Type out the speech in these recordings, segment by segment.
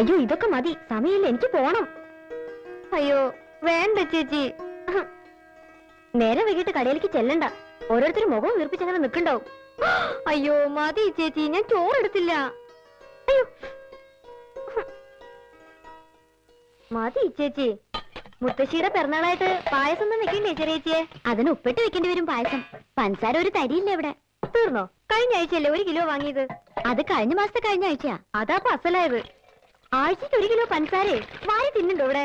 അയ്യോ ഇതൊക്കെ മതി. സമയമില്ല എനിക്ക് പോണം. അയ്യോ വേണ്ട ചേച്ചി. നേരെ വൈകിട്ട് കടയിലേക്ക് ചെല്ലണ്ട. ഓരോരുത്തരും മുഖം വീർപ്പിച്ചങ്ങനെ നിൽക്കണ്ടാവും. അയ്യോ മതി ചേച്ചി ഞാൻ ചോറെടുത്തില്ല അയ്യോ. മതി ചേച്ചി. മുത്തശ്ശിയുടെ പിറന്നാളായിട്ട് പായസം ഒന്നും വെക്കണ്ടേ ചെറിയച്ചിയെ അതിന് ഉപ്പിട്ട് വെക്കേണ്ടി വരും പായസം. പഞ്ചസാര ഒരു തരിയില്ല ഇവിടെ. തീർന്നോ? കഴിഞ്ഞ ആഴ്ചയല്ലേ ഒരു കിലോ വാങ്ങിയത്? അത് കഴിഞ്ഞ മാസത്തെ കഴിഞ്ഞ ആഴ്ചയാ. അതാ ഇപ്പൊ അസലായത് ആഴ്ചക്ക് ഒരു കിലോ പഞ്ചസാരേ വാരി തിന്നുണ്ടോ ഇവിടെ?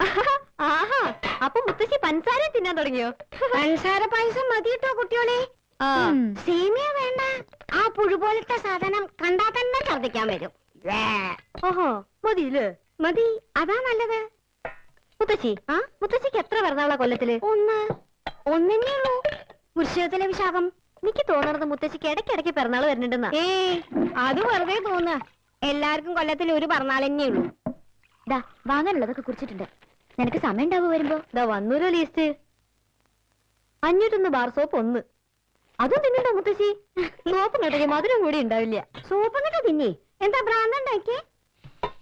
ആഹാ. അപ്പൊ മുത്തശ്ശി പഞ്ചസാര തിന്നാൻ തുടങ്ങിയോ? പഞ്ചസാര പായസം മതിയിട്ടോ കേട്ടോ കുട്ടിയോളെ സേമിയ വേണ്ട. ആ പുഴു പോലത്തെ സാധനം കണ്ടാ തന്നെ ഛർദിക്കാൻ വരും. ഓഹോ മതിയില്ലേ മതി അതാ നല്ലത്. മുത്തശ്ശി ആ? മുത്തശ്ശിക്ക് എത്ര പിറന്നാളാ കൊല്ലത്തിൽ? ഒന്ന്. ഒന്നെന്നേ ഉള്ളൂ. വൃശ്ചികത്തിലെ വിശാഖം. എനിക്ക് തോന്നണത് മുത്തശ്ശിക്ക് ഇടയ്ക്കിടയ്ക്ക് പിറന്നാൾ വരുന്നുണ്ടെന്നാ. ഏ അത് വെറുതെ തോന്നുക എല്ലാവർക്കും കൊല്ലത്തിൽ ഒരു പറഞ്ഞാലെന്നേ ഉള്ളൂ. ദാ വാങ്ങാനുള്ളതൊക്കെ കുറിച്ചിട്ടുണ്ട്. നിനക്ക് സമയം ഉണ്ടാവും വരുമ്പോ? ദാ വന്നൂരോ ലീസ്റ്റ്. അഞ്ഞൂറ്റൊന്ന് ബാർ സോപ്പ് ഒന്ന്. അതും തിന്നുണ്ടോ മുത്തശ്ശി? സോപ്പ് കേട്ടേ മധുരം കൂടി ഉണ്ടാവില്ല. സോപ്പ് എന്നിട്ട് തിന്നേ. എന്താ ഭ്രാന്തണ്ടാക്കിയേ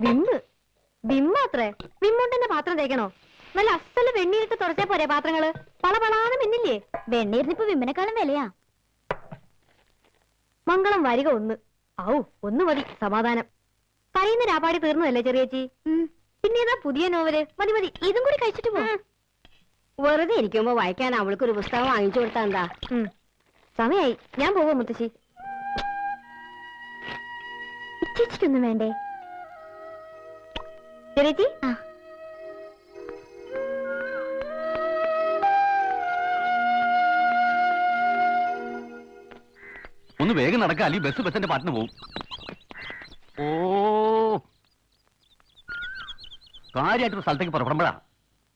വിമ്മ്. വിമ്മാത്രേ വിമ്മൂട്ടന്റെ പാത്രം തേക്കണോ? നല്ല അസൽ വെണ്ണീരിട്ട് തുടച്ചാ പോരെ പാത്രങ്ങൾ? പളപളാന്ന് മിന്നില്ലേ? വെണ്ണീരിനിപ്പോ വിമ്മനെക്കാളും വിലയാ. മംഗളം വരിക ഒന്ന്. ഔ ഒന്ന് മതി സമാധാനം. പറയുന്ന രാപാടി തീർന്നതല്ലേ ചെറിയച്ചി? പിന്നെ ഏതാ പുതിയ നോവൽ? മതി മതി ഇതും കൂടി കഴിച്ചിട്ട് പോ. വെറുതെ ഇരിക്കുമ്പോ വായിക്കാൻ അവൾക്ക് ഒരു പുസ്തകം വാങ്ങിച്ചു കൊടുത്താ എന്താ. സമയായി. ഞാൻ പോവാ മുത്തശ്ശി. ഇച്ചിച്ചിട്ടൊന്നും വേണ്ടേ? ചെറിയേച്ചി ആ. ഒന്ന് വേഗം നടക്കുക അല്ലെങ്കിൽ ബസ് ബസ്സിന്റെ പാട്ടിന് പോവും. ഓ. കാര്യമായിട്ടൊരു സ്ഥലത്തേക്ക് പുറപ്പെടുമ്പോഴാ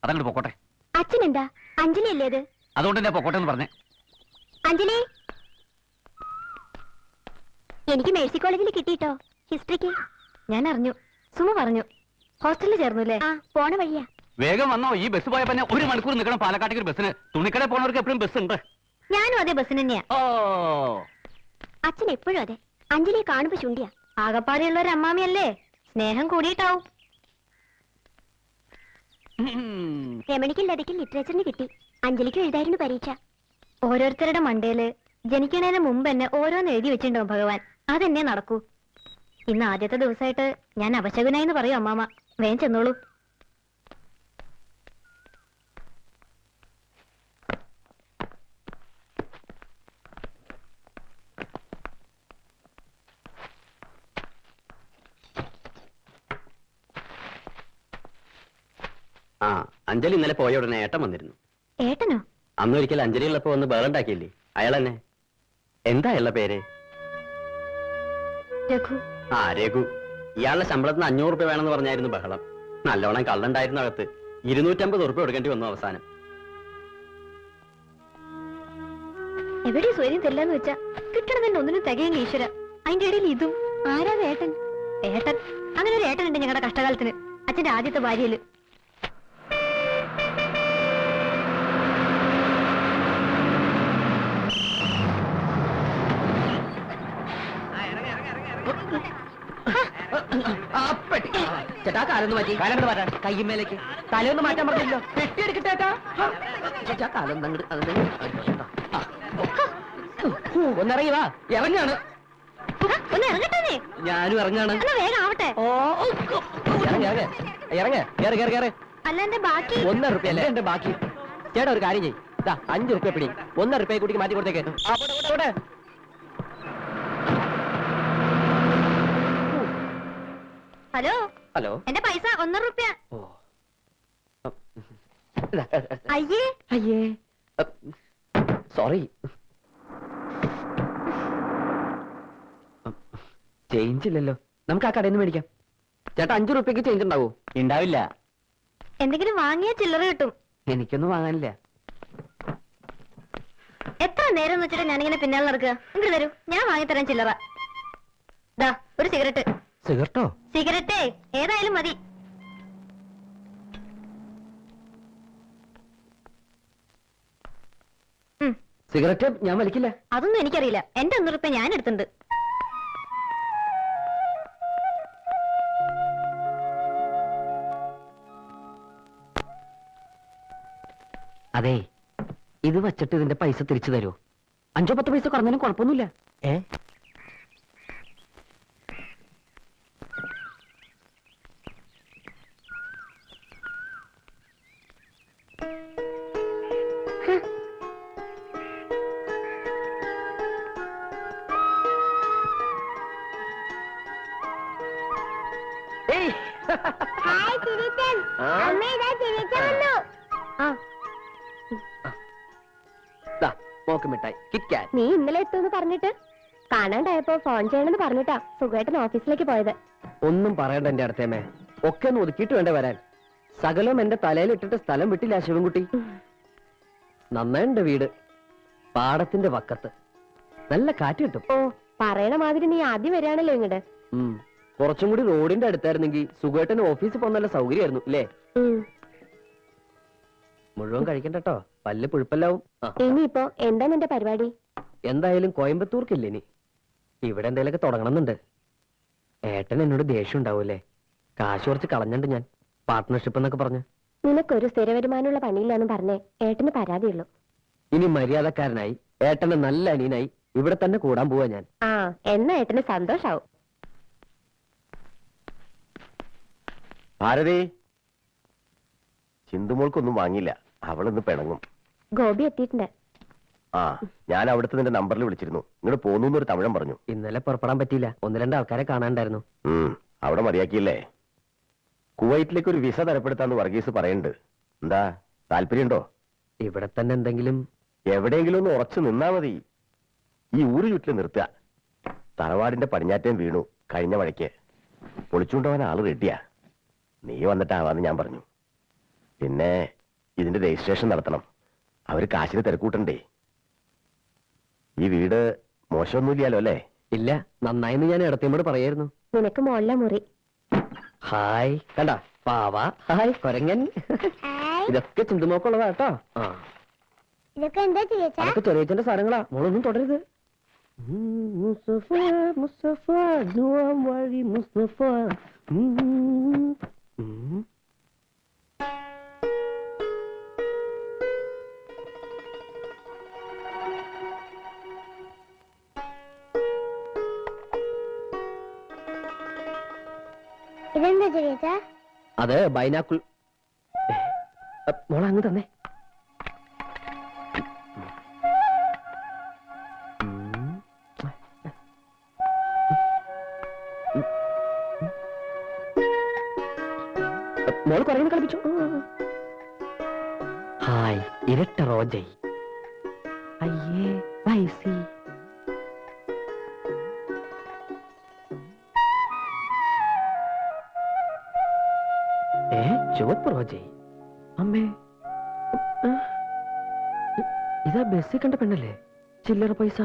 അതങ്ങോട്ട് പൊക്കോട്ടെ. അച്ഛനെന്താ? അഞ്ജലി അല്ലേ അത്? അതുകൊണ്ട് തന്നെ പൊക്കോട്ടെ എന്ന് പറഞ്ഞേ. അഞ്ജലി? എനിക്ക് മേഴ്സി കോളേജിൽ കിട്ടിട്ടോ ഹിസ്റ്ററിക്ക്? ഞാൻ അറിഞ്ഞു സുമ പറഞ്ഞു. ഹോസ്റ്റലിൽ ചേർന്നു അല്ലേ? ആ പോണ വഴിയാ. വേഗം വന്നോ. ഈ ബസ് പോയ പിന്നെ ഒരു മണിക്കൂർ നിൽക്കണം. പാലക്കാട്ടേക്ക് ഒരു ബസ്സിന്. തുണിക്കട പോണവർക്ക് എപ്പോഴും ബസ് ഉണ്ട്. ഞാനും അതേ ബസ്സിന് തന്നെയാ. ഓ. അച്ഛൻ എപ്പോഴും അതെ. അഞ്ജലി കാണുമ്പോ ചുണ്ടിയ. ആകപ്പാടെയുള്ള ഒരു അമ്മാമിയല്ലേ? സ്നേഹം കൂടിയിട്ടാവും. രമണിക്ക് ലതയ്ക്ക് ലിറ്ററേച്ചറിന് കിട്ടി. അഞ്ജലിക്ക് എഴുതായിരുന്നു പരീക്ഷ. ഓരോരുത്തരുടെ മണ്ടയിൽ ജനിക്കണേന് മുമ്പ് തന്നെ ഓരോന്ന് എഴുതി വെച്ചിട്ടുണ്ടാവും ഭഗവാൻ. അതെന്നെ നടക്കൂ. ഇന്ന് ആദ്യത്തെ ദിവസമായിട്ട് ഞാൻ അവശകനായെന്ന് പറയും അമ്മാമ. വേഗം ചെന്നോളൂ. ആ അഞ്ജലി ഇന്നലെ പോയ ഉടനെ ഏട്ടൻ വന്നിരുന്നു. ഏട്ടനോ? അന്ന് ഒരിക്കൽ അഞ്ജലി ഉള്ളപ്പോ വന്ന് ബഹളുണ്ടാക്കിയില്ലേ അയാൾ തന്നെ എന്താ അയാളുടെ പേര്? രഘു. ആ രഘു. ഇയാളുടെ ശമ്പളത്തിന് അഞ്ഞൂറ് രൂപ വേണമെന്ന് പറഞ്ഞായിരുന്നു ബഹളം. നല്ലോണം കള്ളുണ്ടായിരുന്ന അകത്ത്. ഇരുന്നൂറ്റമ്പത് ഉറുപ്പ കൊടുക്കേണ്ടി വന്നു അവസാനം. എവിടെ സ്വര്യം തരില്ലെന്ന് വെച്ചാ? കിട്ടണതന്നെ ഒന്നിനും തികയില്ല ഈശ്വര. അതിന്റെ ഇടയിൽ ഇതും. ആരാ ഏട്ടൻ? ഏട്ടൻ? അങ്ങനെ ഒരു ഏട്ടനുണ്ട് ഞങ്ങളുടെ കഷ്ടകാലത്തിന്. അച്ഛന്റെ ആദ്യത്തെ ഭാര്യയിൽ. ചേട്ടാ കാലൊന്ന് മാറ്റി. മാറ്റാൻ. കയ്യുമേലേക്ക് തലയൊന്ന് മാറ്റാൻ പറഞ്ഞില്ലോ പെട്ടി എടുക്കട്ടെ ചേട്ടാ കാലം അങ്ങോട്ട് ഒന്നിറങ്ങി വാ. ഇറങ്ങാണ് ആ, ഒന്ന് ഇറങ്ങട്ടെ ഞാനും ഇറങ്ങാണ്. വേഗം ആവട്ടെ. ഓ ഇറങ്ങ ഇറങ്ങ. ഇറങ്ങ കേറ് കേറ് അല്ല എന്റെ ബാക്കി. ഒന്നര റുപ്യ അല്ലേ? എന്റെ ബാക്കി. ചേട്ടാ ഒരു കാര്യം ചെയ്യ്. അഞ്ചു അഞ്ച് റുപ്യ പിടി. ഒന്നര റുപ്യ കൂട്ടി മാറ്റി കൊടുത്തേക്ക് ആ, പോട്ടെ, പോട്ടെ, പോട്ടെ. ഹലോ? ഹലോ? എന്റെ പൈസ ഒന്നര റുപ്യ. ഓ. അയ്യേ. അയ്യേ. സോറി. ചേഞ്ച് ഇല്ലല്ലോ. നമുക്ക് ആ കടയിൽ നിന്ന് മേടിക്കാം. ചേട്ടാ അഞ്ചു റുപ്യക്ക് ചേഞ്ച് ഉണ്ടാവോ? ഉണ്ടാവില്ല. എന്തെങ്കിലും വാങ്ങിയ ചില്ലറ കിട്ടും. എനിക്കൊന്നും വാങ്ങാനില്ല. എത്ര നേരം വെച്ചിട്ട് ഞാനിങ്ങനെ പിന്നാലെ നടക്കുക? ഇങ്ങോട്ട് തരൂ ഞാൻ വാങ്ങിത്തരാൻ ചില്ലറ. ദാ ഒരു സിഗരറ്റ് സിഗരറ്റോ? സിഗരറ്റ്. ഏതായാലും മതി. സിഗരറ്റ് ഞാൻ വലിക്കില്ല. അതൊന്നും എനിക്കറിയില്ല. എന്റെ ഒന്ന് റുപ്യ ഞാൻ എടുത്തിട്ടുണ്ട്. അതെ. ഇത് വച്ചിട്ട് ഇതിന്റെ പൈസ തിരിച്ചു തരുമോ അഞ്ചോ പത്ത് പൈസ കുറഞ്ഞാലും കുഴപ്പമൊന്നുമില്ല. ഏ? നീ ഇന്നലെ എത്തുമെന്ന് പറഞ്ഞിട്ട് കാണാണ്ടായപ്പോ ഫോൺ ചെയ്യണമെന്ന് പറഞ്ഞിട്ടാ സുഖമായിട്ട് ഓഫീസിലേക്ക് പോയത്. ഒന്നും പറയണ്ട എന്റെ അടുത്തേമേ. ഒക്കെ ഒന്ന് ഒതുക്കിയിട്ട് വേണ്ട വരാൻ. സകലം എന്റെ തലയിൽ ഇട്ടിട്ട് സ്ഥലം വിട്ടില്ല ശിവൻകുട്ടി. നന്നായിണ്ട് വീട്. പാടത്തിന്റെ വക്കത്ത്. നല്ല കാറ്റ് കിട്ടും. ഓ പറയണ മാതിരി നീ ആദ്യം വരികയാണല്ലോ ഇങ്ങോട്ട് ഉം. കുറച്ചും കൂടി റോഡിന്റെ അടുത്തായിരുന്നെങ്കിൽ സുഖേട്ടന് ഓഫീസിൽ പോകാൻ നല്ല സൗകര്യമായിരുന്നു അല്ലേ മുഴുവൻ കഴിക്കണ്ടോ പല്ല് പുഴുപ്പല്ലാവും. ആ, ഇനിയിപ്പോ എന്താ നിന്റെ പരിപാടി? എന്തായാലും കോയമ്പത്തൂർക്കില്ല ഇനി? ഇവിടെ എന്തെങ്കിലുമൊക്കെ തുടങ്ങണമെന്നുണ്ട് ഏട്ടൻ എന്നോട് ദേഷ്യം ഉണ്ടാവൂലേ കാശ് കുറച്ച് കളഞ്ഞണ്ട് ഞാൻ. പാർട്ട്ണർഷിപ്പ് എന്നൊക്കെ പറഞ്ഞു. നിനക്കൊരു സ്ഥിര വരുമാനമുള്ള പണിയില്ലാന്ന് പറഞ്ഞേ ഏട്ടന് പരാതിയുള്ളൂ. ഇനി മര്യാദക്കാരനായി ഏട്ടന് നല്ല അനിയനായി ഇവിടെ തന്നെ കൂടാൻ പോവാ ഞാൻ. ആ എന്നാ ഏട്ടന് സന്തോഷാവും. ഭാരതി. ചിന്തുമോൾക്കൊന്നും വാങ്ങില്ല അവളിന്ന് പിണങ്ങും. ഗോപി എത്തിയിട്ടുണ്ട്. ആ ഞാൻ അവിടുത്തെ നിന്റെ നമ്പറിൽ വിളിച്ചിരുന്നു. ഇങ്ങോട്ട് പോന്നു ഒരു തമിഴൻ പറഞ്ഞു. ഇന്നലെ പുറപ്പെടാൻ പറ്റിയില്ല. ഒന്ന് രണ്ട് ആൾക്കാരെ കാണാണ്ടായിരുന്നു അവിടെ മതിയാക്കിയില്ലേ? കുവൈറ്റിലേക്ക് ഒരു വിസ തരപ്പെടുത്താന്ന് വർഗീസ് പറയണ്ട് എന്താ താല്പര്യമുണ്ടോ? ഇവിടെ തന്നെ എന്തെങ്കിലും? എവിടെയെങ്കിലും ഒന്ന് ഉറച്ചു നിന്നാ മതി. ഈ ഊര് ചുറ്റിൽ നിർത്തുക. തറവാടിന്റെ പടിഞ്ഞാറ്റം വീണു കഴിഞ്ഞ മഴയ്ക്ക്. പൊളിച്ചുകൊണ്ടുപോകാൻ ആൾ റെഡിയാ. നീ വന്നിട്ടാവാന്ന് ഞാൻ പറഞ്ഞു. പിന്നെ ഇതിന്റെ രജിസ്ട്രേഷൻ നടത്തണം. അവർ കാശിന് തിരക്കൂട്ടണ്ടേ. ഈ വീട് മോശമൊന്നുമില്ലല്ലോ അല്ലേ? ഇല്ല നന്നായിന്ന് ഞാൻ ഇടത്തേമോട് പറയായിരുന്നു. നിനക്ക് മോളിലെ മുറി. ഹായ്. കണ്ട? പാവ. ഹായ് കൊരങ്ങൻ. ഇതൊക്കെ ചിന്തുമോക്കുള്ളതാ കേട്ടോ. ആ. ഇതൊക്കെ എന്താ ചിരിച്ച അതൊക്കെ ചെറിയച്ഛന്റെ സാധനങ്ങളാ. മോളൊന്നും തുടരുത്. ഉം, മുസ്തഫ മുസ്തഫ വഴി മുസ്തഫ. ഇതെന്താ ചിരിച്ച അത് ബൈനാക്കുൾ മോളെ തന്നെ. മോൾ കുറേ കളിപ്പിച്ചു. ഹായ് ഇരട്ട റോജൈ അയ്യേ വൈസി ചുവപ്പ് റോജയ് അമ്മേ. ഇതാ ബസ്സിൽ കണ്ട പെണ്ണല്ലേ ചില്ലറ പൈസ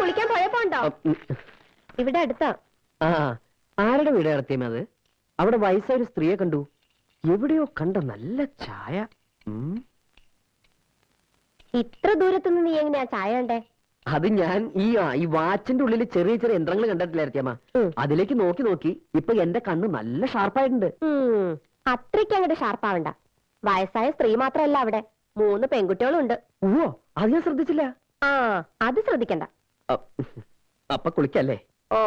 കുളിക്കാൻ പോയപ്പോ ഉണ്ടോ? ഇവിടെ അടുത്താ. ആ ആരുടെ വീട് നടത്തിയമേ അത്? അവിടെ വയസ്സായ ഒരു സ്ത്രീയെ കണ്ടു. എവിടെയോ കണ്ട നല്ല ചായ. ഇത്ര ദൂരത്തുനിന്ന് നീ എങ്ങനെയാ ചായ കണ്ടേ? അത് ഞാൻ ഈ ഈ വാച്ചിന്റെ ഉള്ളിൽ ചെറിയ ചെറിയ യന്ത്രങ്ങൾ കണ്ടിട്ടില്ലായിരുത്തിയമ്മ. അതിലേക്ക് നോക്കി നോക്കി ഇപ്പൊ എന്റെ കണ്ണ് നല്ല ഷാർപ്പായിട്ടുണ്ട്. അത്രയ്ക്ക് അങ്ങോട്ട് ഷാർപ്പാവണ്ട. വയസ്സായ സ്ത്രീ മാത്രമല്ല അവിടെ. മൂന്ന് പെൺകുട്ടികളും ഉണ്ട് ഓ അത് ഞാൻ ശ്രദ്ധിച്ചില്ല. ആ അത് ശ്രദ്ധിക്കണ്ട. അപ്പൊ കുളിക്കല്ലേ? ഓ.